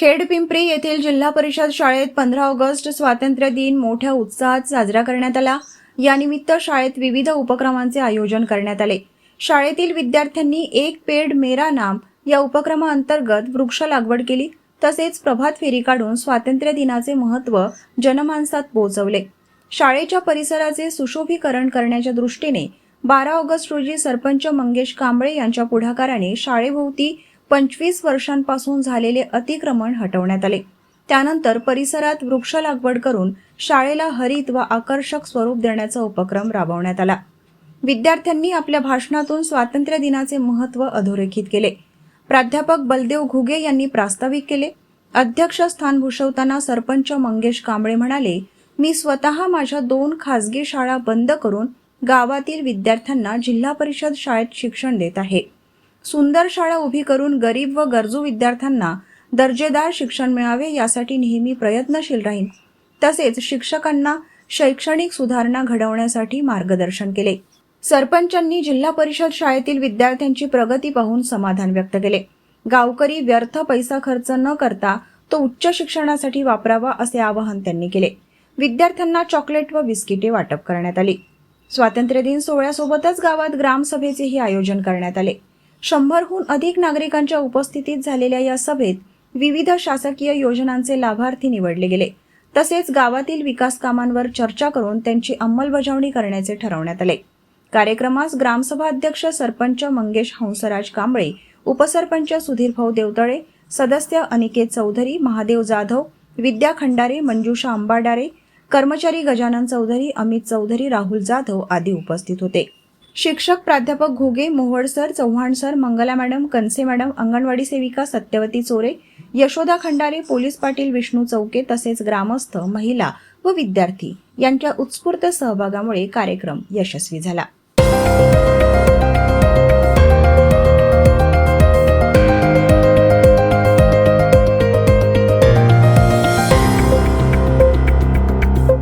खेडपिंपरी येथील जिल्हा परिषद शाळेत पंधरा ऑगस्ट स्वातंत्र्य दिन मोठ्या उत्साहात साजरा करण्यात आला. यानिमित्त शाळेत विविध उपक्रमांचे आयोजन करण्यात आले. शाळेतील विद्यार्थ्यांनी एक पेड मेरा नाम या उपक्रमाअंतर्गत वृक्ष लागवड केली. तसेच प्रभात फेरी काढून स्वातंत्र्य दिनाचे महत्त्व जनमानसात पोहोचवले शाळेच्या परिसराचे सुशोभीकरण करण्याच्या दृष्टीने बारा ऑगस्ट रोजी सरपंच मंगेश कांबळे यांच्या पुढाकाराने शाळेभोवती पंचवीस वर्षांपासून झालेले अतिक्रमण हटवण्यात आले. त्यानंतर परिसरात वृक्ष लागवड करून शाळेला हरित व आकर्षक स्वरूप देण्याचा उपक्रम राबवण्यात आला. विद्यार्थ्यांनी आपल्या भाषणातून स्वातंत्र्य दिनाचे महत्त्व अधोरेखित केले. प्राध्यापक बलदेव घुगे यांनी प्रास्ताविक केले. अध्यक्ष स्थान भूषवताना सरपंच मंगेश कांबळे म्हणाले मी स्वतः माझ्या दोन खासगी शाळा बंद करून गावातील विद्यार्थ्यांना जिल्हा परिषद शाळेत शिक्षण देत आहे. सुंदर शाळा उभी करून गरीब व गरजू विद्यार्थ्यांना दर्जेदार शिक्षण मिळावे यासाठी नेहमी प्रयत्नशील राहीन. तसेच शिक्षकांना शैक्षणिक सुधारणा घडवण्यासाठी मार्गदर्शन केले. सरपंचांनी जिल्हा परिषद शाळेतील विद्यार्थ्यांची प्रगती पाहून समाधान व्यक्त केले. गावकरी व्यर्थ पैसा खर्च न करता तो उच्च शिक्षणासाठी वापरावा असे आवाहन त्यांनी केले. विद्यार्थ्यांना चॉकलेट व बिस्किटे वाटप करण्यात आली. स्वातंत्र्य दिन सोहळ्यासोबतच गावात ग्रामसभेचेही आयोजन करण्यात आले. शंभरहून अधिक नागरिकांच्या उपस्थितीत झालेल्या या सभेत विविध शासकीय योजनांचे लाभार्थी निवडले गेले. तसेच गावातील विकास कामांवर चर्चा करून त्यांची अंमलबजावणी करण्याचे ठरवण्यात आले. कार्यक्रमास ग्रामसभा अध्यक्ष सरपंच मंगेश हंसराज कांबळे उपसरपंच सुधीर भाऊ देवतळे सदस्य अनिकेत चौधरी महादेव जाधव विद्या खंडारे मंजुषा अंबाडारे कर्मचारी गजानन चौधरी अमित चौधरी राहुल जाधव आदी उपस्थित होते. शिक्षक प्राध्यापक Ghuge Mohol sir Chavan sir Mangala madam Kanse madam anganwadi सेविका सत्यवती चोरे यशोदा खंडारे पोलीस पाटील विष्णू चौके तसेच ग्रामस्थ महिला व विद्यार्थी यांच्या उत्स्फूर्त सहभागामुळे कार्यक्रम यशस्वी झाला.